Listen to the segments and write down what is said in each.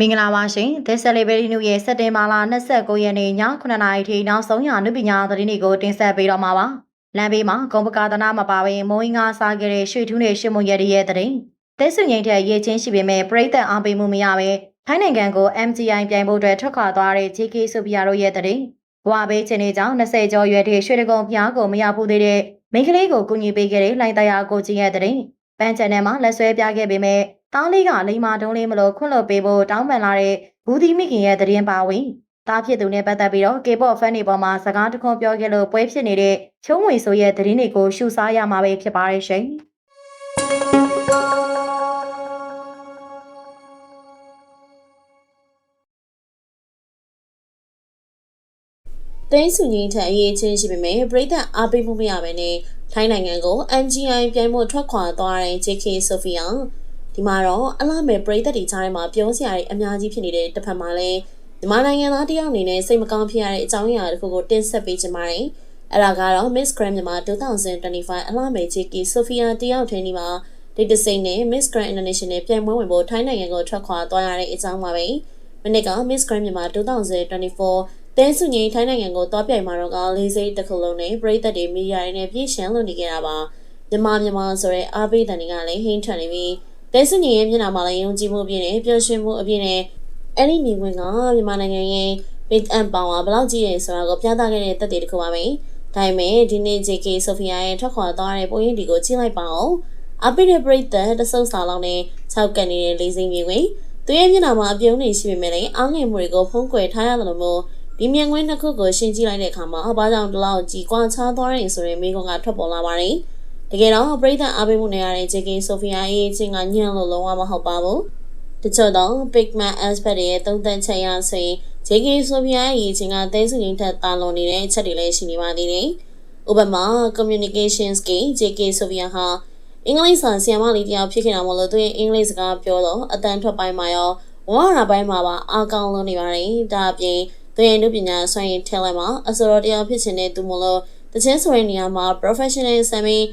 မင်္ဂလာပါရှင်။ The Celebrity News ရဲ့စက်တင်ဘာလ29ရက်နေ့ည9:00နာရီထိနောက်ဆုံးရနုပညာသတင်းတွေကိုတင်ဆက်ပေးတော့မှာပါ။လမ်းဘေးမှာဂုံပကာသနာမပါဘဲမိုးအင်းကားစားခဲ့တဲ့ရွှေထူးနဲ့ရွှေမုံရည်ရဲ့သတင်း။တဲဆုငိမ့်ထက်ရေးချင်းရှိပေမဲ့ပြိသက်အားပေးမှုမရပဲထိုင်းနိုင်ငံကို MGI ပြိုင်ဖို့အတွက်ထွက်ခွာသွားတဲ့ JK ဆိုဖီယာတို့ရဲ့သတင်း။ဝါဘေးချင်းနေကြောင်း20ကျော်ရွယ်ထိရွှေတကုံပြားကိုမရဘူးသေးတဲ့မိန်းကလေးကိုကူညီပေးခဲ့တဲ့လိုင်တရားကိုကြီးရဲ့သတင်း။ပန်းချန်ထဲမှာလက်ဆွဲပြခဲ့ပေမဲ့ တောင်းလေးကလိမ္မာတုံးလေးမလို့ခွန့်လွတ်ပေးဖို့တောင်းပန်လာတဲ့ဘူးဒီမိခင်ရဲ့သတင်းပါဝင်တားဖြစ်သူနဲ့ပတ်သက်ပြီးတော့ K-pop fan တွေပေါ်မှာစကားတခွန်းပြောခဲ့လို့ပွဲဖြစ်နေတဲ့ချုံးဝေဆိုရဲ့သတင်းတွေကိုရှုစားရမှာပဲဖြစ်ပါရဲ့ရှင်။သိန်းစုငင်းထက်အရေးချင်းရှိပေမဲ့ပြည်သက်အားပေးမှုမရဘဲနဲ့ထိုင်းနိုင်ငံကို MGI ပြိုင်ဖို့ထွက်ခွာသွားတဲ့ JK Sophia ဒီမှာတော့အလားမဲ့ပြည်သက်တွေကြားထဲမှာပြောစရာတွေအများကြီးဖြစ်နေတဲ့တစ်ဖက်မှာလည်းမြန်မာနိုင်ငံသားတယောက်အနေနဲ့စိတ်မကောင်းဖြစ်ရတဲ့အကြောင်းအရာတစ်ခုကိုတင်ဆက်ပေးချင်ပါတယ်။အဲ့ဒါကတော့ Miss Grand မြန်မာ2025အလားမဲ့ JK Sophia တယောက်ထင်းဒီမှာဒီတစိမ့်နဲ့ Miss Grand International ပြိုင်ပွဲဝင်ဖို့ထိုင်းနိုင်ငံကိုထွက်ခွာသွားရတဲ့အကြောင်းပါပဲ။မနေ့က Miss Grand မြန်မာ2024တဲစုငိန်ထိုင်းနိုင်ငံကိုသွားပြိုင်မှာတော့ကလေးစိတ်တစ်ခုလုံးနဲ့ပြည်သက်တွေမိရရနဲ့ပြည့်ရှမ်းလို့နေကြတာပါမြန်မာမြန်မာဆိုရဲအားပေးတဲ့နေကလည်းဟင်းထန်နေပြီး တဲစုငိန်ရဲ့မျက်နှာမှာလည်းယုံကြည်မှုအပြည့်နဲ့ပျော်ရွှင်မှုအပြည့်နဲ့အဲ့ဒီနေဝင်ကမြန်မာနိုင်ငံရဲ့ big and power ဘလောက်ကြီးရဲဆိုတာကိုပြသခဲ့တဲ့သက်သေတစ်ခုပါပဲဒါပေမဲ့ဒီနေ့ JK ဆိုဖီယာရဲ့ထွက်ခွာသွားတဲ့ပုံရိပ်ဒီကိုကြည့်လိုက်ပါဦးအပိတဲ့ပရိသတ်တဆုပ်စာလောက်နဲ့၆ကန်နေတဲ့လေးစိမ့်မြေဝင်သူရဲ့မျက်နှာမှာအပြုံးနေရှိပေမဲ့လည်းအားငယ်မှုတွေကိုဖုံးကွယ်ထားရတယ်လို့မျိုးဒီမြင်ကွင်းတစ်ခုကိုရှင်းကြည့်လိုက်တဲ့အခါမှာဘာကြောင့်ဒီလောက်ကြီးကွာခြားသွားတယ်ဆိုရင်မိကုံကထွက်ပေါ်လာပါတယ်။ တကယ်တော့ပရိသတ်အားပေးမှုနေရတဲ့ JK Sophia ရဲ့ချင်းကညံ့လို့လုံးဝမဟုတ်ပါဘူး။တချို့တော့ Pigman Aspect ရဲ့သုံးသပ်ချက်ရဆိုရင် JK Sophia ရဲ့ချင်းကတဲစုငင်းထက်တာလွန်နေတဲ့အချက်တွေလည်းရှိနေပါသေးတယ်။ဥပမာ Communication Skill JK Sophia ဟာအင်္ဂလိပ်စာဆရာမလေးတယောက်ဖြစ်ခဲ့တာမလို့သူရဲ့အင်္ဂလိပ်စကားပြောတော့အတန်ထွက်ပိုင်းမှာရောဝါရပိုင်းမှာပါအားကောင်းလို့နေပါတယ်။ဒါအပြင်သူရဲ့လူပညာဆွမ်းရည်ထဲလိုက်မှာအစောတော်တရားဖြစ်ခြင်းနဲ့သူမလို့တခြင်းဆိုတဲ့နေရာမှာ professional ဆံပြီး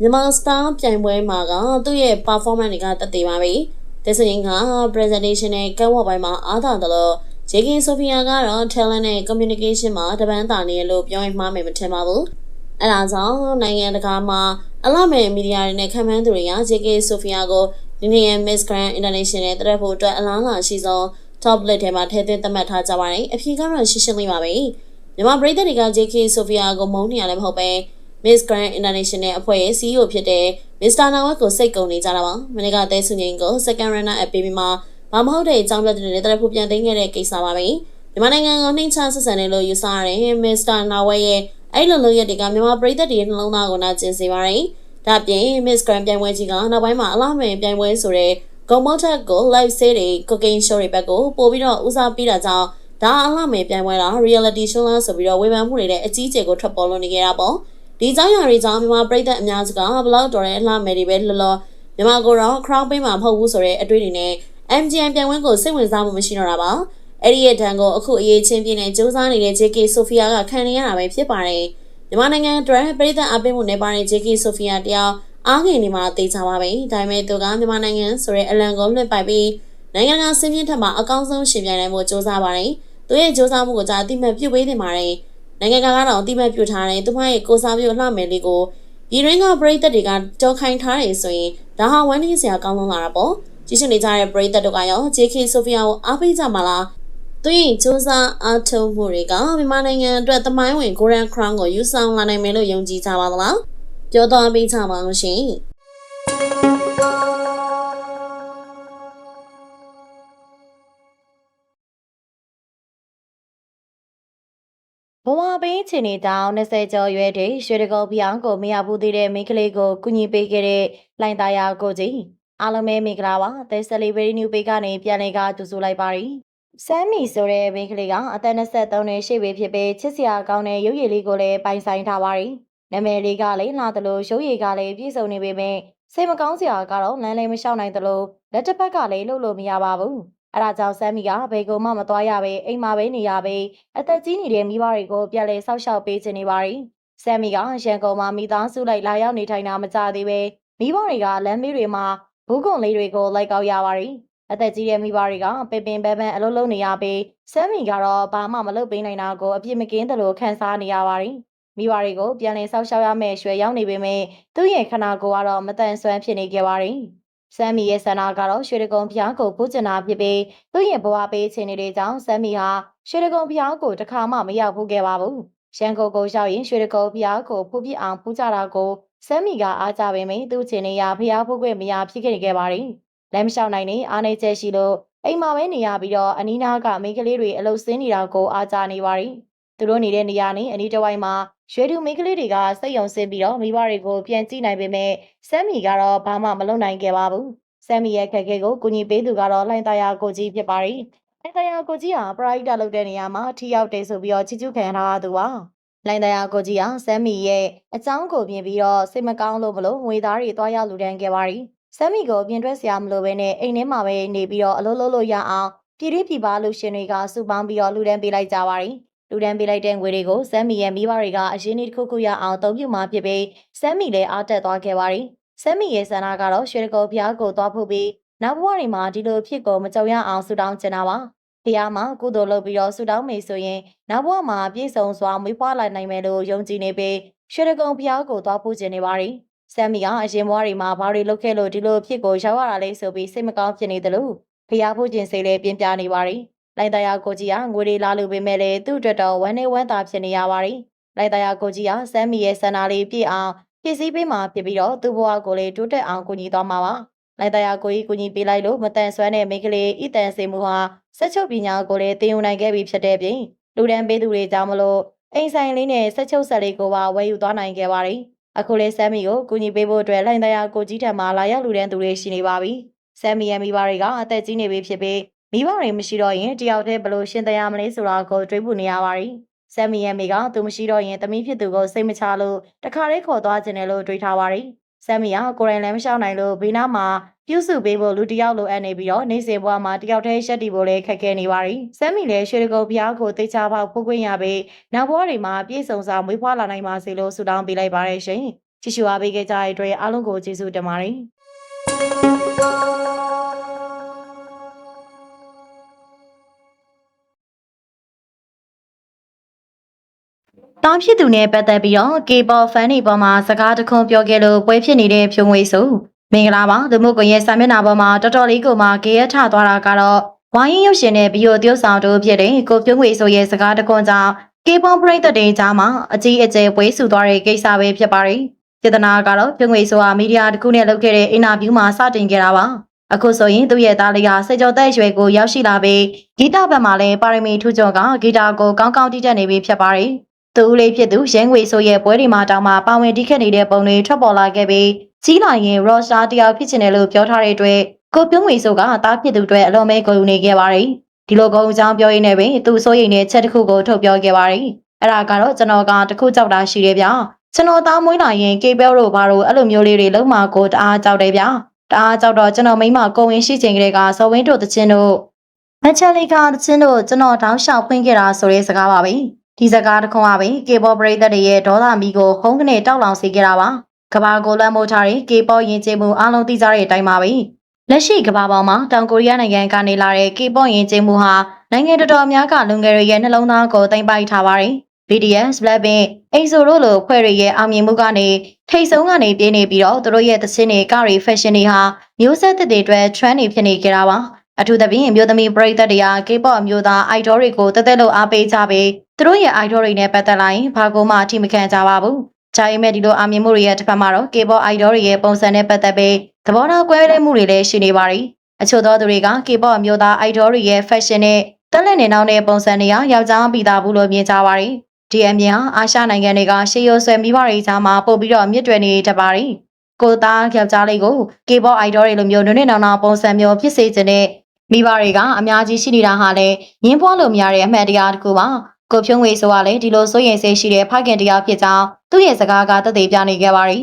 မြန်မာ star ပြိုင်ပွဲမှာကသူ့ရဲ့ performance တွေကတက်သေးပါပြီ။ဒါဆိုရင်က presentation နဲ့ကဝတ်ပိုင်းမှာအားသာတယ်လို့ JK Sophia ကတော့ talent နဲ့ communication မှာတပန်းတာနေလို့ပြောရင်မှားမယ်မထင်ပါဘူး။အဲဒါကြောင့်နိုင်ငံတကာမှာအလှမဲ့မီဒီယာတွေနဲ့ခံမှန်းသူတွေက JK Sophia ကိုဒီနေ့ရဲ့ Miss Grand International တက်ဖို့အတွက်အလားအလာရှိဆုံး top list ထဲမှာထည့်သွင်းသတ်မှတ်ထားကြပါတယ်အဖြေကတော့ရှင်းရှင်းလေးပါပဲမြန်မာပြည်သက်တွေက JK Sophia ကိုမုန်းနေရလည်းမဟုတ်ပဲ Miss Grand International အဖွဲ့ရဲ့ CEO ဖြစ်တဲ့ Mr. Nawat ကိုစိတ်ကုန်နေကြတာပါမနေ့ကတဲဆုငိန်ကို second runner up ပေးပြီးမှဘာမဟုတ်တဲ့အကြောင်းပြတဲ့တဲ့ဖို့ပြန်သိမ်းခဲ့တဲ့ကိစ္စပါပဲမြန်မာနိုင်ငံကိုနှိမ့်ချဆက်ဆံတယ်လို့ယူဆရတဲ့ Mr. Nawat ရဲ့အဲ့လိုလိုရက်တွေကမြန်မာပြည်သက်တွေနှလုံးသားကိုနာကျင်စေပါတယ်ဒါပြင် Miss Grand ပြိုင်ပွဲကြီးကနောက်ပိုင်းမှာအလားမယ်ပြိုင်ပွဲဆိုတဲ့ဂုံမောက်ထက်ကို live ဆေးတွေ cooking show တွေဘက်ကိုပို့ပြီးတော့ဦးစားပေးတာကြောင့်ဒါအလှမယ်ပြိုင်ပွဲလား reality show လားဆိုပြီးတော့ဝေဖန်မှုတွေနဲ့အကြီးအကျယ်ကိုထွက်ပေါ်လို့နေကြတာပေါ့ ဒီကြောင်ရတွေကြောင့်မြန်မာပြည်သက်အများစုကဘလောက်တော်တဲ့အလှမယ်တွေပဲလောလောမြန်မာကိုတော့ crown ပေးမှာမဟုတ်ဘူးဆိုတဲ့အတွေ့အကြုံနဲ့ MGM ပြန်ဝင်ကိုစိတ်ဝင်စားမှုမရှိတော့တာပါအဲ့ဒီရဲ့ဒဏ်ကိုအခုအရေးချင်းပြင်းနဲ့စူးစမ်းနေတဲ့ JK Sophia ကခံနေရတာပဲဖြစ်ပါတယ်မြန်မာနိုင်ငံအတွက်ပြည်သက်အပိမှုနယ်ပါတဲ့ JK Sophia တယောက်အားငယ်နေမှာတေချာပါပဲဒါပေမဲ့သူကမြန်မာနိုင်ငံဆိုတဲ့အလံကိုလွှင့်ပိုက်ပြီးနိုင်ငံကစင်ပြင်းထက်မှာအကောင်းဆုံးရှင်ပြိုင်နိုင်မှုစူးစမ်းပါတယ်သူရဲ့စူးစမ်းမှုကိုကြာအတိမတ်ပြုတ်ပေးနေပါတယ် နိုင်ငံကကတော့အတိမတ်ပြုတ်ထားတယ်သူမရဲ့ကိုစားပြုတ်လှမယ်လေးကိုဒီရင်းကပရိသတ်တွေကကြောခိုင်းထားတယ်ဆိုရင်ဒါဟာဝမ်းနည်းစရာကောင်းလုံးလာတာပေါ့ကြည့်ရှုနေကြတဲ့ပရိသတ်တို့ကရော JK Sophia ကိုအားပေးကြမှာလားသူရဲ့စ조사အားထုတ်မှုတွေကမြန်မာနိုင်ငံအတွက်သမိုင်းဝင် Golden Crown ကိုယူဆောင်လာနိုင်မယ်လို့ယုံကြည်ကြပါသလားပြောသွားပေးကြပါအောင်ရှင် ဘဝဘေးချင်နေတောင်20ကျော်ရွယ်တဲ့ရွှေတကုံပြောင်းကိုမရဘူးသေးတဲ့မိန်းကလေးကိုကူညီပေးခဲ့တဲ့လိုင်သားယာကိုကြီးအားလုံးပဲမင်္ဂလာပါ The Celebrity New Page ကနေပြန်လည်ကကြိုဆိုလိုက်ပါရီဆမ်မီဆိုတဲ့မိန်းကလေးကအသက်23နှစ်ရှိပြီဖြစ်ပြီးချစ်စရာကောင်းတဲ့ရုပ်ရည်လေးကိုလည်းပိုင်ဆိုင်ထားပါရီနာမည်လေးကလည်းလာသလိုရုပ်ရည်ကလည်းပြည့်စုံနေပေမဲ့စိတ်မကောင်းစရာကတော့လမ်းလည်းမလျှောက်နိုင်သလိုလက်တစ်ဖက်ကလည်းလှုပ်လို့မရပါဘူး အဲဒါကြောင့်ဆမ်မီကဘယ်ကုံမှမသွားရပဲအိမ်မှာပဲနေရပဲအသက်ကြီးနေတဲ့မိဘတွေကိုပြန်လဲဆောက်ရှောက်ပေးချင်နေပါရီဆမ်မီကရန်ကုန်မှာမိသားစုလိုက်လာရောက်နေထိုင်တာမကြသေးပဲမိဘတွေကလမ်းမေးတွေမှာဘူးကွန်လေးတွေကိုလိုက်ကောက်ရပါရီအသက်ကြီးတဲ့မိဘတွေကပင်ပင်ပန်းပန်းအလုပ်လုပ်နေရပြီးစမ်းမီကတော့ဘာမှမလုပ်ပေးနိုင်တာကိုအပြစ်မကင်းသလိုခံစားနေရပါတယ်မိဘတွေကိုပြန်လည်ဆောက်ရှောက်ရမယ့်ရွှေရောက်နေပေမဲ့သူ့ရဲ့ခန္ဓာကိုယ်ကတော့မတန်ဆွမ်းဖြစ်နေခဲ့ပါတယ် စမ်းမီရဲ့ဆန္ဒကတော့ရွှေတကုံဖျားကိုပူးကျင်တာဖြစ်ပြီးသူ့ရဲ့ဘဝပေးခြင်းတွေကြောင့်စမ်းမီဟာရွှေတကုံဖျားကိုတစ်ခါမှမရောက်ဘူးခဲ့ပါဘူးရန်ကုန်ကိုရောက်ရင်ရွှေတကုံဖျားကိုဖူးပြအောင်ဖူးကြတာကိုစမ်းမီကအားကြပေမဲ့သူ့ချင်းနေရဖျားဖူးခွင့်မရဖြစ်ခဲ့ခဲ့ပါတယ်လမ်းမလျှောက်နိုင်နေအားနေချက်ရှိလို့အိမ်မှာပဲနေရပြီးတော့အနီးနားကမိန်းကလေးတွေအလုပ်ဆင်းနေတာကိုအားကြနေပါတယ်သူတို့နေတဲ့နေရာနဲ့အနီးတစ်ဝိုက်မှာ ရွှေတူမိန်းကလေးတွေကစိတ်ယုံစင်းပြီးတော့မိဘတွေကိုပြန်ကြည့်နိုင်ပေမဲ့စမ်းမီကတော့ဘာမှမလုပ်နိုင်ခဲ့ပါဘူးစမ်းမီရဲ့ခက်ခဲကိုကူညီပေးသူကတော့လှိုင်းသားရကိုကြီးဖြစ်ပါတယ်လှိုင်းသားရကိုကြီးဟာပရိုက်တာလုပ်တဲ့နေရာမှာထိရောက်တယ်ဆိုပြီးတော့ချီးကျူးခံထားသူပါလိုင်းတရားကိုကြီးဟာစမ်းမီရဲ့အကြောင်းကိုပြင်ပြီးတော့စိတ်မကောင်းလို့မလို့ငွေသားတွေတွားရောက်လူတန်းခဲ့ပါတယ်စမ်းမီကိုပြင်ထွက်စရာမလိုဘဲနဲ့အိမ်ထဲမှာပဲနေပြီးတော့အလုပ်လုပ်လို့ရအောင်ပြည်တွင်းပြည်ပလူရှင်တွေကစုပေါင်းပြီးတော့လူတန်းပေးလိုက်ကြပါတယ် လူတန်းပေးလိုက်တဲ့ငွေတွေကိုစမ်းမီရဲ့မိဘတွေကအရင်းနှီးတစ်ခုခုရအောင်အသုံးပြုမှာဖြစ်ပြီးစမ်းမီလည်းအားတက်သွားခဲ့ပါတယ်စမ်းမီရဲ့ဆန္ဒကတော့ရွှေတကုတ်ဖျားကိုသွားဖို့ပြီးနောက်ဘဝတွေမှာဒီလိုဖြစ်ကိုမကြုံရအောင်ဆူတောင်းချင်တာပါဖျားမှာကုသိုလ်လုပ်ပြီးတော့ဆူတောင်းမေဆိုရင်နောက်ဘဝမှာပြည့်စုံစွာမွေးဖွားလာနိုင်မယ်လို့ယုံကြည်နေပြီးရွှေတကုတ်ဖျားကိုသွားဖို့ချင်နေပါတယ်ဆမ်မီကအရင်ဘဝတွေမှာဘာတွေလုပ်ခဲ့လို့ဒီလိုဖြစ်ကိုရောက်ရတာလဲဆိုပြီးစိတ်မကောင်းဖြစ်နေတယ်လို့ဖျားဖို့ခြင်းစိတ်လည်းပြင်းပြနေပါတယ်။ လိုက်တရားကိုကြီးကငွေတွေလာလို့ပေမဲ့လည်းသူ့အတွက်တော့ဝမ်းနေဝမ်းသာဖြစ်နေရပါတယ်။လိုက်တရားကိုကြီးကဆမ်မီရဲ့ဆန္ဒလေးပြည့်အောင်ဖြည့်ဆည်းပေးမှဖြစ်ပြီးတော့သူ့ဘဝကိုလည်းတိုးတက်အောင်ကူညီသွားမှာပါ။လိုက်တရားကိုကြီးကူညီပေးလိုက်လို့မတန်ဆွမ်းတဲ့မိန်းကလေးဤတန်စေမှုဟာဆက်ချုပ်ပညာကိုလည်းသင်ယူနိုင်ခဲ့ပြီဖြစ်တဲ့ပြင်လူဒန်းပေးသူတွေကြောင့်မလို့အိမ်ဆိုင်လေးနဲ့ဆက်ချုပ်ဆက်လေးကိုပါဝယ်ယူသွားနိုင်ခဲ့ပါတယ်။အခုလေးဆမ်မီကိုကူညီပေးဖို့အတွက်လိုင်းတရားကိုကြီးထံမှလာရောက်လူတန်းသူတွေရှိနေပါပြီ။ဆမ်မီရဲ့မိဘတွေကအသက်ကြီးနေပြီဖြစ်ပြီး မိဘတွေမရှိတော့ရင်တယောက်တည်းဘလို့ရှင်းတရားမလဲဆိုတာကိုတွေးပူနေရပါပြီ။ဆမ်မီရဲ့မိကသူမရှိတော့ရင်သမီးဖြစ်သူကိုစိတ်မချလို့တခါလေးခေါ်သွားခြင်းတယ်လို့တွေးထားပါရီ။ဆမ်မီကကိုယ်တိုင်လည်းမရှောင်နိုင်လို့ဘေးနားမှာပြုစုပေးဖို့လူတယောက်လိုအပ်နေပြီးတော့နေစေဘွားမှာတယောက်တည်းရှက်တီဖို့လည်းခက်ခဲနေပါရီ။ဆမ်မီလည်းရွှေတကုတ်ဖျားကိုသိချပေါက်ဖုတ်ခွင့်ရပြီးနောက်ဘဝတွေမှာပြည့်စုံစွာမွေးဖွားလာနိုင်ပါစေလို့ဆုတောင်းပေးလိုက်ပါရရှင်။ကြည့်ရှုအားပေးခဲ့ကြတဲ့အတွက်အားလုံးကိုကျေးဇူးတင်ပါတယ်။ တောင်ဖြစ်သူနဲ့ပတ်သက်ပြီးတော့ K-pop fan တွေပေါ်မှာစကားတခွန်းပြောခဲ့လို့ပွဲဖြစ်နေတဲ့ဖြုံငွေစုမင်္ဂလာပါသူမို့ကွန်ရဲ့စာမျက်နှာပေါ်မှာတော်တော်လေးကိုမှဂေရထသွားတာကတော့ဝိုင်းရုပ်ရှင်နဲ့ဗီဒီယိုသရုပ်ဆောင်တို့ဖြစ်တဲ့ကိုဖြုံငွေစုရဲ့စကားတခွန်းကြောင့် K-pop ပရိသတ်တွေကြားမှာအကြီးအကျယ်ပွဲဆူသွားတဲ့ကိစ္စပဲဖြစ်ပါတယ်ပြဿနာကတော့ဖြုံငွေစုဟာမီဒီယာတစ်ခုနဲ့လုပ်ခဲ့တဲ့အင်တာဗျူးမှာစတင်ခဲ့တာပါအခုဆိုရင်သူ့ရဲ့သားလေးဟာစေကျော်သက်ရွယ်ကိုရောက်ရှိလာပြီးဂီတဘက်မှာလည်းပါရမီထူးချွန်ကဂီတာကိုကောင်းကောင်းတီးတတ်နေပြီဖြစ်ပါတယ်။ သူဦးလေးဖြစ်သူရဲငွေဆိုရဲ့ပွဲဒီမှာတောင်မှပါဝင်တီးခတ်နေတဲ့ပုံတွေထွက်ပေါ်လာခဲ့ပြီးကြီးလာရင်ရော့စတာတယောက်ဖြစ်ချင်တယ်လို့ပြောထားတဲ့အတွက်ကိုပြုံးငွေဆိုကတားဖြစ်သူအတွက်အလွန်ပဲဂုဏ်ယူနေခဲ့ပါတယ်။ဒီလိုဂုဏ်အကြောင်းပြောရင်းနဲ့ပင်သူစိုးရိမ်တဲ့ချက်တစ်ခုကိုထုတ်ပြောခဲ့ပါတယ်။အဲ့ဒါကတော့ကျွန်တော်ကတခုကြောက်တာရှိတယ်ဗျာ။ကျွန်တော်သားမွေးလာရင်ကေဘဲတို့ဘာလို့အဲ့လိုမျိုးလေးတွေလုံးမကိုတအားကြောက်တယ်ဗျာ။တအားကြောက်တော့ကျွန်တော်မိမကိုဝင်ရှိချိန်ကလေးကဇော်ဝင်းတို့တချင်းတို့မချယ်လီကာတချင်းတို့ကျွန်တော်တောင်းလျှောက်ဖွင့်ခဲ့တာဆိုတဲ့စကားပါပဲ ဒီစကားတစ်ခွန်းပါပဲ K-pop ပရိသတ်တွေရဲ့ဒေါသမီကိုဟုံးကနေတောက်လောင်စေခဲ့တာပါကဘာကိုလမ်းမိုးထားတဲ့ K-pop ယဉ်ကျေးမှုအားလုံးသိကြတဲ့အတိုင်းပါပဲလက်ရှိကဘာပေါ်မှာတောင်ကိုရီးယားနိုင်ငံကနေလာတဲ့ K-pop ယဉ်ကျေးမှုဟာနိုင်ငံတော်တော်များကလူငယ်တွေရဲ့နှလုံးသားကိုသိမ့်ပိုက်ထားပါတယ် BTS, Blackpink, EXO တို့လိုဖွဲ့တွေရဲ့အောင်မြင်မှုကနေထိတ်ဆုံးကနေပြင်းနေပြီးတော့သူတို့ရဲ့သချင်းတွေကရီ fashion တွေဟာမျိုးဆက်သစ်တွေအတွက် trend တွေဖြစ်နေကြတာပါ အထူးသဖြင့်အမျိုးသမီးပရိသတ်တွေက K-pop အမျိုးသားအိုက်ဒေါတွေကိုတသက်လို့အားပေးကြပြီးသူတို့ရဲ့အိုက်ဒေါတွေနဲ့ပတ်သက်လာရင်ဘာကုမှအထိမခံကြပါဘူး။ဒါပေမဲ့ဒီလိုအာမြင်မှုတွေရဲ့တစ်ဖက်မှာတော့ K-pop အိုက်ဒေါတွေရဲ့ပုံစံနဲ့ပတ်သက်ပြီးသဘောထားကွဲလွဲမှုတွေလည်းရှိနေပါသေး။အချို့သောသူတွေက K-pop အမျိုးသားအိုက်ဒေါတွေရဲ့ fashion နဲ့တက်လက်နေနောက်တဲ့ပုံစံတွေကယောက်ျားပိသားဘူးလို့မြင်ကြပါသေး။ဒီအမြင်ဟာအာရှနိုင်ငံတွေကရှေးရိုးဆွဲမိဘတွေကြားမှာပို့ပြီးတော့မြစ်တွယ်နေတပါသေး။ကိုသားယောက်ျားလေးကို K-pop idol တွေလိုမျိုးနွေ့နေနောင်နာပုံစံမျိုးဖြစ်စေခြင်းနဲ့ မိဘတွေကအများကြီးရှိနေတာဟာလည်းငင်းပွားလို့မရတဲ့အမှန်တရားတစ်ခုပါကိုဖြုံးဝေဆိုကလည်းဒီလိုစိုးရိမ်စိတ်ရှိတဲ့ဖခင်တရားဖြစ်ကြောင်းသူ့ရဲ့စကားကသက်သေပြနေခဲ့ပါရီ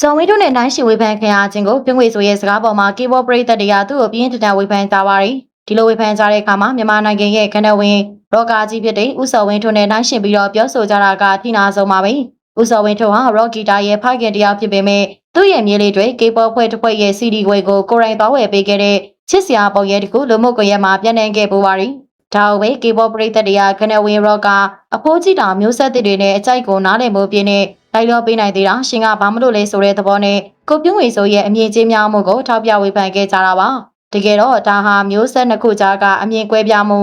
ဇော်ဝင်းတို့နဲ့နိုင်ရှင်ဝေဖန်ခင်အားချင်းကိုဖြုံးဝေဆိုရဲ့စကားပေါ်မှာကေဘောပရိသတ်တွေကသူ့ကိုပြင်းထန်ထန်ဝေဖန်ကြပါရီဒီလိုဝေဖန်ကြတဲ့အခါမှာမြန်မာနိုင်ငံရဲ့ခန္ဓာဝင်ရောဂါကြီးဖြစ်တဲ့ဥစော်ဝင်းတို့နဲ့နိုင်ရှင်ပြီးတော့ပြောဆိုကြတာကထိနာဆုံးပါပဲဥစော်ဝင်းတို့ဟာရော့ဂီတာရဲ့ဖခင်တရားဖြစ်ပေမဲ့သူ့ရဲ့မြေးလေးတွေကေဘောဖွဲ့တစ်ဖွဲ့ရဲ့ CD ခွဲကိုကိုရိုင်းသွားဝယ်ပေးခဲ့တဲ့ ချစ်စရာပုံရဲတစ်ခုလူမှုကွန်ရက်မှာပြန့်နှံ့ခဲ့ပူပါရီဒါအဝေး K-pop ပရိသတ်တွေကကနဝင်းရော့ကအဖိုးကြီးတာမျိုးဆက်သစ်တွေနဲ့အကြိုက်ကိုနားလည်မှုပြင်းနဲ့လိုက်တော့ပေးနိုင်သေးတာရှင်ကဘာမလို့လဲဆိုတဲ့သဘောနဲ့ကိုပြုံးဝေဆိုရဲ့အမြင့်ကြီးများမှုကိုထောက်ပြဝေဖန်ခဲ့ကြတာပါတကယ်တော့ဒါဟာမျိုးဆက်နှစ်ခုကြားကအမြင့်ကွဲပြားမှု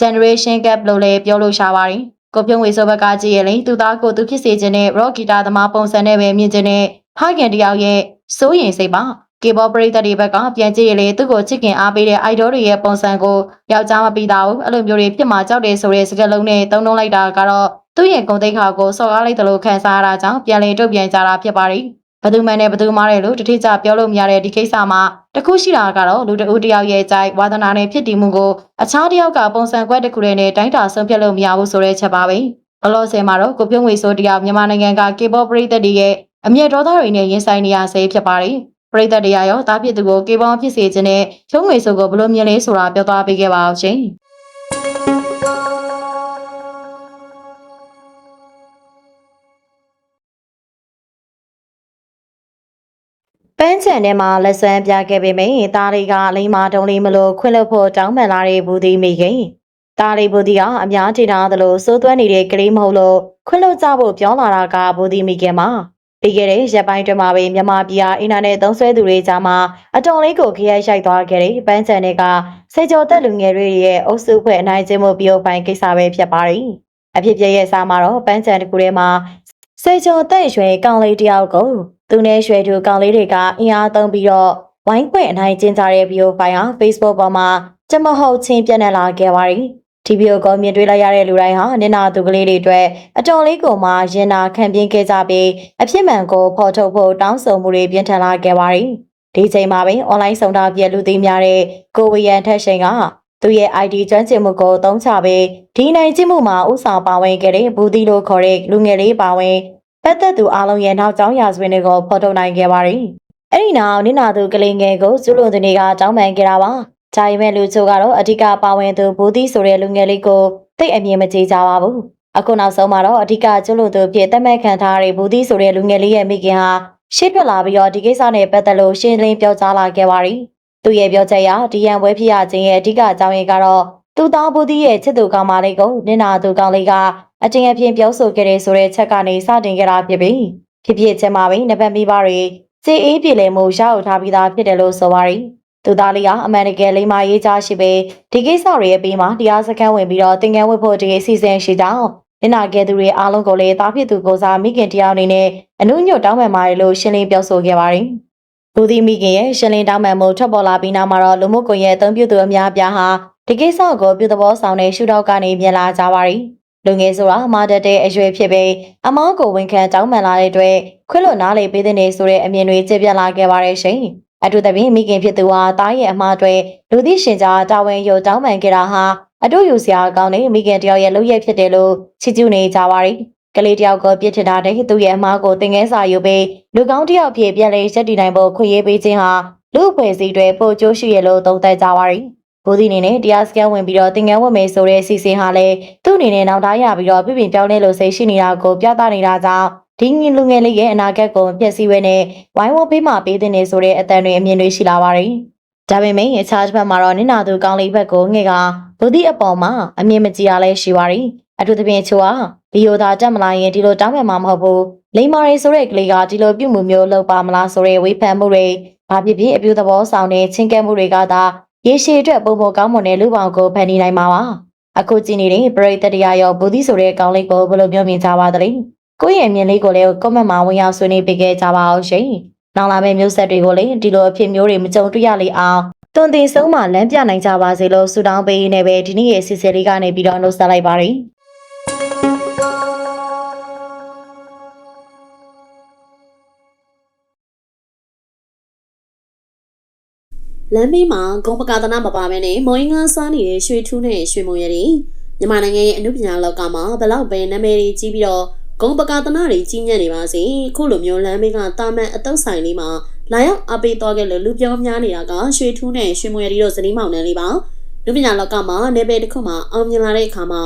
generation gap လို့လည်းပြောလို့ရှာပါတယ်ကိုပြုံးဝေဆိုဘက်ကကြည့်ရရင်သူသားကိုသူဖြစ်စေခြင်းနဲ့ rock guitar သမားပုံစံနဲ့ပဲမြင်ခြင်းနဲ့ဖခင်တယောက်ရဲ့စိုးရင်စိတ်ပါ K-pop ပရိသတ်တွေဘက်ကပြန်ကြည့်ရလေသူ့ကိုချစ်ခင်အားပေးတဲ့ idol တွေရဲ့ပုံစံကိုယောက်ျားမပြီးသားဘူးအဲ့လိုမျိုးတွေဖြစ်မှာကြောက်တယ်ဆိုတဲ့စကားလုံးနဲ့သုံးနှုံးလိုက်တာကတော့သူ့ရဲ့ဂုဏ်သိက္ခာကိုစော်ကားလိုက်တယ်လို့ခံစားရတာကြောင့်ပြန်လေတုတ်ပြန်ကြတာဖြစ်ပါတယ်ဘသူမှန်နဲ့ဘသူမှားတယ်လို့တတိကျပြောလို့မရတဲ့ဒီကိစ္စမှာတခုရှိတာကတော့လူတဦးတစ်ယောက်ရဲ့ကြိုက်ဝါသနာနဲ့ဖြစ်တည်မှုကိုအခြားတစ်ယောက်ကပုံစံကွက်တစ်ခုနဲ့တိုင်းတာဆုံးဖြတ်လို့မရဘူးဆိုတဲ့ချက်ပါပဲဘလော့ဆယ်မှာတော့ကိုပြုံးဝေဆိုတယောက်မြန်မာနိုင်ငံက K-pop ပရိသတ်တွေရဲ့အမျက်ဒေါသတွေနဲ့ရင်ဆိုင်နေရဆဲဖြစ်ပါတယ် ပရိသတ်တရားရောတားဖြစ်သူကိုကေပေါင်းဖြစ်စေခြင်းနဲ့ချုံးငွေဆိုကိုဘလို့မြင်လဲဆိုတာပြောသွားပေးခဲ့ပါအောင်ရှင် ပန်းချန်ထဲမှာလက်ဆွမ်းပြခဲ့ပေမယ့်တားလေးကလိမ္မာတုံးလေးမလို့ခွင့်လွှတ်ဖို့တောင်းပန်လာတဲ့ဘူးဒီမိခင်တားလေးဘူးဒီကအများထင်ထားသလိုစိုးသွမ်းနေတဲ့ကလေးမဟုတ်လို့ခွင့်လွှတ်ကြဖို့ပြောလာတာကဘူးဒီမိခင်မှာ ပြီးခဲ့တဲ့ရက်ပိုင်းတွင်မှာပဲမြန်မာပြည်ဟာအင်တာနက်သုံးစွဲသူတွေကြားမှာအတော်လေးကိုခရိုက်ရိုက်သွားခဲ့တဲ့ပန်းချန်တွေကစေကျော်သက်လူငယ်တွေရဲ့အုပ်စုဖွဲ့အနိုင်ကျင့်မှုပြုပိုင်ကိစ္စပဲဖြစ်ပါတယ်။အဖြစ်ပြရဲ့စားမှာတော့ပန်းချန်တစ်ခုထဲမှာစေကျော်သက်ရွှေကောင်လေးတယောက်ကိုသူနဲ့ရွှေသူကောင်လေးတွေကအင်အားသုံးပြီးတော့ဝိုင်းခွင့်အနိုင်ကျင့်ကြတဲ့ဗီဒီယိုဖိုင်ဟာ Facebook ပေါ်မှာကြမဟုတ်ချင်းပြန့်နှံ့လာခဲ့ပါတယ်။ ဒီဗီဒီယိုကောမြင်တွေ့လိုက်ရတဲ့လူတိုင်းဟာနင်နာသူကလေးတွေအတွက်အတော်လေးကိုမှရင်နာခံပြင်းခဲ့ကြပြီးအဖြစ်မှန်ကိုဖော်ထုတ်ဖို့တောင်းဆိုမှုတွေပြင်းထန်လာခဲ့ပါတယ်။ဒီချိန်မှာပဲအွန်လိုင်းဆောင်တာပြလူသိများတဲ့ကိုဝီယန်ထက်ရှင်ကသူ့ရဲ့ ID ကျွမ်းကျင်မှုကိုသုံးချပြီးဒီနိုင်ကျင့်မှုမှာဥဆောင်ပါဝင်ခဲ့တဲ့ဘူးတီလို့ခေါ်တဲ့လူငယ်လေးပါဝင်ပတ်သက်သူအလုံးရဲ့နောက်ကျောင်းရာဇဝင်တွေကိုဖော်ထုတ်နိုင်ခဲ့ပါတယ်။အဲ့ဒီနောက်နင်နာသူကလေးငယ်ကိုကျူးလွန်သူတွေကတောင်းပန်ခဲ့တာပါ။ ဒါပေမဲ့လူချို့ကတော့အဓိကပါဝင်သူဘူဒီဆိုတဲ့လူငယ်လေးကိုသိအမြင်မကြေကြပါဘူး။အခုနောက်ဆုံးမှာတော့အဓိကကျွလို့သူဖြစ်တတ်မဲ့ခံထားရတဲ့ဘူဒီဆိုတဲ့လူငယ်လေးရဲ့မိခင်ဟာရှေ့ထွက်လာပြီးတော့ဒီကိစ္စနဲ့ပတ်သက်လို့ရှင်းလင်းပြောကြားလာခဲ့ပါရီ။သူရဲ့ပြောချက်အရဒီရန်ပွဲဖြစ်ရခြင်းရဲ့အဓိကအကြောင်းရင်းကတော့သူသားဘူဒီရဲ့ချစ်သူကောင်မလေးကိုနင်နာသူကောင်လေးကအတင်အပြင်းပြောဆိုခဲ့တဲ့ဆိုတဲ့ချက်ကနေစတင်ခဲ့တာဖြစ်ပြီးဖြစ်ဖြစ်ချက်မှာပဲနံပါတ်မိဘတွေစေအေးပြည်လည်မှုရအောင်ထားပြီးသားဖြစ်တယ်လို့ဆိုပါရီ။ သူသားလေးကအမှန်တကယ်လိမ္မာရေးကြားရှိပေဒီကိစ္စတွေရဲ့ပြီးမှတရားစခန်းဝင်ပြီးတော့တင်ငန်းဝတ်ဖို့ဒီအစီအစဉ်ရှိကြောင်းနင်နာကဲသူတွေအားလုံးကိုလည်းတားဖြစ်သူကိုစားမိခင်တရားအနေနဲ့အနုညွတ်တောင်းပန်ပါတယ်လို့ရှင်းလင်းပြောဆိုခဲ့ပါတယ်။ဘူဒီမိခင်ရဲ့ရှင်းလင်းတောင်းပန်မှုထွက်ပေါ်လာပြီးနောက်မှာတော့လူမှုကွန်ရက်အသုံးပြုသူအများအပြားဟာဒီကိစ္စကိုပြုသဘောဆောင်တဲ့ရှုထောင့်ကနေမြင်လာကြပါရီ။လူငယ်ဆိုတာအမားတက်တဲ့အရွယ်ဖြစ်ပြီးအမားကိုဝန်ခံတောင်းပန်လာတဲ့အတွက်ခွင့်လွတ်နားလေပေးတဲ့နေဆိုတဲ့အမြင်တွေကျပြလာခဲ့ပါတယ်ရှင်။ အထူးသဖြင့်မိခင်ဖြစ်သူဟာတားရဲ့အမှားတွေလူသိရှင်ကြားတာဝန်ယူတောင်းပန်ခဲ့တာဟာအတူယူစရာကောင်းတဲ့မိခင်တယောက်ရဲ့လုပ်ရဖြစ်တယ်လို့ချီးကျူးနေကြပါရီကလေးတယောက်ကိုပြစ်ထစ်တာတဲ့သူ့ရဲ့အမှားကိုသင်ငယ်စာယူပြီးလူကောင်းတယောက်ဖြစ်ပြန်လေရက်တည်နိုင်ဖို့ခွင့်ရေးပေးခြင်းဟာလူ့အဖွဲ့အစည်းတွေပိုကျိုးရှိရလို့သုံးသပ်ကြပါရီဘိုးဒီအနေနဲ့တရားစခန်းဝင်ပြီးတော့သင်ငန်းဝတ်မယ်ဆိုတဲ့စီစဉ်ဟာလည်းသူ့အနေနဲ့နောက်သားရပြီးတော့ပြည်ပြင်ပြောင်းလဲလို့စိတ်ရှိနေတာကိုပြသနေတာကြောင့် ဒီငလူငယ်လေးရဲ့အနာဂတ်ကိုမပြည့်စည်ဝဲနဲ့ဝိုင်းဝန်းပေးမှပေးတဲ့နေဆိုတဲ့အတန်တွေအမြင်တွေရှိလာပါတယ်။ဒါပေမဲ့အခြားတစ်ဖက်မှာတော့နင်နာသူကောင်းလေးဘက်ကိုငှဲ့ကဗုဒ္ဓအပေါ်မှာအမြင်မကြည်ရလဲရှိပါတယ်။အထူးသဖြင့်ချိုဟာဒီယိုသာတက်မလာရင်ဒီလိုတောင်းပန်မှာမဟုတ်ဘူး။လိမ္မာရီဆိုတဲ့ကလေးကဒီလိုပြုမှုမျိုးလုပ်ပါမလားဆိုတဲ့ဝေဖန်မှုတွေဘာဖြစ်ဖြစ်အပြူသဘောဆောင်တဲ့ချင်းကဲမှုတွေကသာရေရှည်အတွက်ပုံပေါ်ကောင်းမွန်တဲ့လူပေါင်းကိုဖန်တီးနိုင်မှာပါ။အခုကြည့်နေတဲ့ပရိသတ်တရားရောဗုဒ္ဓဆိုတဲ့ကောင်းလေးကိုဘယ်လိုမျိုးမြင်ကြပါသလဲ။ ကိုယ့်ရဲ့အမြင်လေးကိုလည်း comment မှာဝင်ရောက်ဆွေးနွေးပေးခဲ့ကြပါအောင်ရှင်။နောက်လာမယ့်မျိုးဆက်တွေကိုလည်းဒီလိုအဖြစ်မျိုးတွေမကြုံတွေ့ရလေအောင်တွန်တင်ဆုံးမှလမ်းပြနိုင်ကြပါစေလို့ဆုတောင်းပေးရင်းနဲ့ပဲဒီနေ့ရဲ့စီစဉ်လေးကနေပြီးတော့နှုတ်ဆက်လိုက်ပါရစေ။လမ်းဘေးမှာဂုံပကာသနာမပါဘဲနဲ့မော်ရင်ငန်းစားနေတဲ့ရွှေထူးနဲ့ရွှေမုံရည်မြန်မာနိုင်ငံရဲ့အမှုပညာလောကမှာဘလောက်ပဲနာမည်ကြီးပြီးတော့ ဂုံပကာသနာတွေကြီးညက်နေပါစေခုလိုမျိုးလမ်းဘေးကတာမန်အတုပ်ဆိုင်လေးမှာလာရောက်အပေးသွားခဲ့လို့လူပြောများနေတာကရွှေထူးနဲ့ရွှေမုံရည်တို့ဇနီးမောင်နှံလေးပါလူပညာလောကမှာနေပယ်တစ်ခုမှာအောင်မြင်လာတဲ့အခါမှာ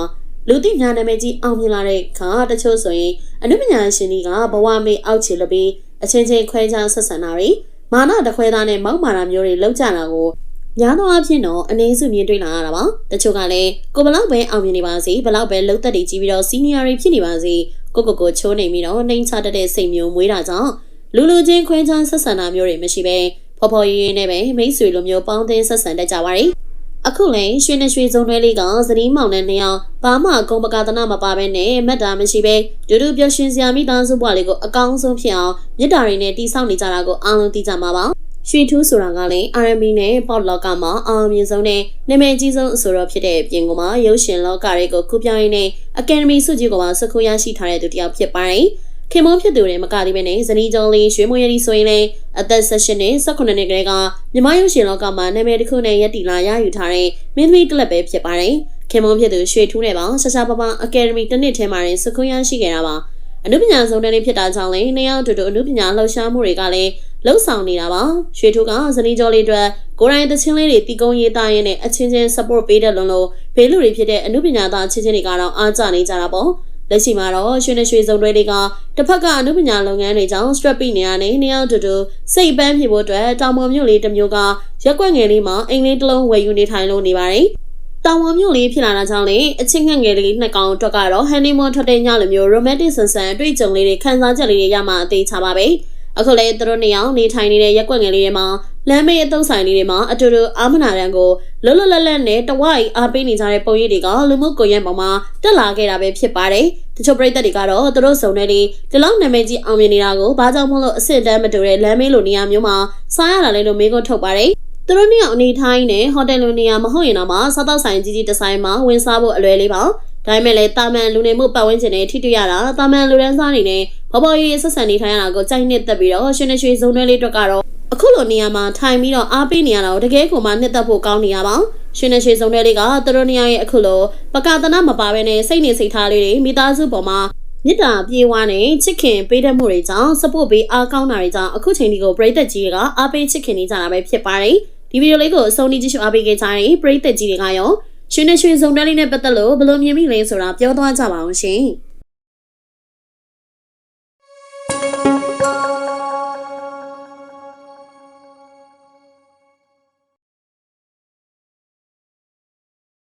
လူသိများနာမည်ကြီးအောင်မြင်လာတဲ့အခါတချို့ဆိုရင်အနုပညာရှင်တွေကဘဝမေးအောက်ချေလို့ပြီးအချင်းချင်းခွဲခြားဆက်ဆံတာတွေမာနတခွဲသားနဲ့မောက်မာတာမျိုးတွေလောက်ကြတာကိုညာသောအဖြစ်တော့အနေစုမြင်တွေ့လာရတာပါတချို့ကလည်းကိုဘလောက်ပဲအောင်မြင်နေပါစေဘလောက်ပဲလှုပ်သက်တွေကြီးပြီးတော့စီနီယာတွေဖြစ်နေပါစေ ကိုကိုကိုချိုးနေပြီးတော့နှိမ်ချတတ်တဲ့စိတ်မျိုးမွေးတာကြောင့်လူလူချင်းခွဲခြားဆက်ဆံတာမျိုးတွေမရှိဘဲဖော်ဖော်ရင်းရင်းနဲ့ပဲမိတ်ဆွေလိုမျိုးပေါင်းသင်းဆက်ဆံတတ်ကြပါရီအခုလည်းရွှေနဲ့ရွှေစုံတွဲလေးကသတိမောင်နဲ့နှစ်ယောက်ဘာမှဂုံပကာသနာမပါဘဲနဲ့မက်တာမရှိဘဲဒူဒူပျော်ရွှင်စရာမိသားစုဘဝလေးကိုအကောင်းဆုံးဖြစ်အောင်မြစ်တာတွေနဲ့တိဆောက်နေကြတာကိုအားလုံးသိကြမှာပါ ရွှေထူးဆိုတာကလည်း R&B နဲ့ Pop လောကမှာအအောင်မြင်ဆုံးနဲ့နာမည်ကြီးဆုံးအဆိုတော်ဖြစ်တဲ့အပြင်ကမှရုပ်ရှင်လောကတွေကိုကူပြောင်းရင်းနဲ့ Academy ဆုကြီးကိုပါစခုရရှိထားတဲ့သူတစ်ယောက်ဖြစ်ပါတယ်။ခင်မုန်းဖြစ်သူတွေမကသေးပဲနဲ့ဇနီးကျော်လေးရွှေမွေရီဆိုရင်လည်းအသက်16နဲ့18နှစ်ကလေးကမြမရုပ်ရှင်လောကမှာနာမည်တစ်ခုနဲ့ရက်တီလာရယူထားတဲ့မင်းသမီးတစ်လက်ပဲဖြစ်ပါတယ်။ခင်မုန်းဖြစ်သူရွှေထူးနဲ့ပါရှာရှာပပ Academy တစ်နှစ်ထဲမှာရင်စခုရရှိခဲ့တာပါ။အနုပညာဆုံးတဲ့နေ့ဖြစ်တာကြောင့်လည်းနှစ်ယောက်တူတူအနုပညာလှူရှားမှုတွေကလည်း လှုပ်ဆောင်နေတာပါရွှေထူးကဇနီးကျော်လေးအတွက်ကိုယ်တိုင်သချင်းလေးတွေတီကုံရေးသားရင်းနဲ့အချင်းချင်း support ပေးတဲ့လုံးလုံးဘေးလူတွေဖြစ်တဲ့အမှုပညာသားအချင်းချင်းတွေကတော့အားကြနေကြတာပေါ့လက်ရှိမှာတော့ရွှေနဲ့ရွှေစုံတွေတွေကတစ်ဖက်ကအမှုပညာလုပ်ငန်းတွေကြောင့် strap ပြီးနေရတဲ့နှစ်ယောက်တူတူစိတ်ပန်းဖြစ်ဖို့အတွက်တောင်ပေါ်မြို့လေးတစ်မျိုးကရက်ွက်ငယ်လေးမှာအိမ်လေးတစ်လုံးဝယ်ယူနေထိုင်လို့နေပါတယ်တောင်ပေါ်မြို့လေးဖြစ်လာတာကြောင့်လေအချင်းငယ်ငယ်လေးနှစ်ကောင်အတွက်ကတော့ honeymoon ထွက်တဲ့ညလိုမျိုး romantic ဆန်ဆန်အတွေ့အကြုံလေးတွေခန်းစားချက်လေးတွေရမှအသေးချပါပဲ။ အခုလည်းသူတို့နှစ်ယောက်နေထိုင်နေတဲ့ရက်ွက်ငယ်လေးတွေမှာလမ်းမေးအသုံးဆိုင်လေးတွေမှာအတူတူအာမနာရန်ကိုလွတ်လွတ်လပ်လပ်နဲ့တဝိုက်အားပေးနေကြတဲ့ပုံရိပ်တွေကလူမှုကွန်ရက်ပေါ်မှာတက်လာခဲ့တာပဲဖြစ်ပါတယ်။တချို့ပရိသတ်တွေကတော့သူတို့စုံတဲ့လေးဒီလောက်နာမည်ကြီးအောင်မြင်နေတာကိုဘာကြောင့်မလို့အစ်စ်တမ်းမတူတဲ့လမ်းမေးလိုနေရာမျိုးမှာစားရတာလဲလို့မေးခွန်းထုတ်ပါတယ်။သူတို့နှစ်ယောက်အနေထိုင်းနဲ့ဟိုတယ်လိုနေရာမဟုတ်ရင်တော့မှစားတော့ဆိုင်ကြီးကြီးတစ်ဆိုင်မှာဝင်စားဖို့အလွယ်လေးပါ။ ဒါပေမဲ့လည်းတာမန်လူနေမှုပတ်ဝန်းကျင်နဲ့ထိတွေ့ရတာတာမန်လူရန်စားနေနဲ့ဘောဘောရေးဆက်ဆံနေထိုင်ရတာကိုကြိုက်နှစ်သက်ပြီးတော့ရှင်နေရွှေစုံတွဲလေးအတွက်ကတော့အခုလိုနေရာမှာထိုင်ပြီးတော့အားပေးနေရတာကိုတကယ်ကိုမှနှစ်သက်ဖို့ကောင်းနေရပါရှင်နေရွှေစုံတွဲလေးကသူတို့နေရာရဲ့အခုလိုပကာသနာမပါဘဲနဲ့စိတ်နေစိတ်ထားလေးတွေမိသားစုပေါ်မှာမြစ်တာပြေဝါနဲ့ချစ်ခင်ပေးတတ်မှုတွေကြောင့် support ပေးအားကောင်းတာတွေကြောင့်အခုချိန်ဒီကိုပရိသတ်ကြီးတွေကအားပေးချစ်ခင်နေကြတာပဲဖြစ်ပါတယ်ဒီဗီဒီယိုလေးကိုအဆုံးထိကြည့်ရှုအားပေးခဲ့ကြတဲ့ပရိသတ်ကြီးတွေကရော ရွှေနဲ့ရွှေစုံတွဲလေးနဲ့ပတ်သက်လို့ဘယ်လိုမြင်မိလဲဆိုတာပြောသွားကြပါအောင်ရှင်။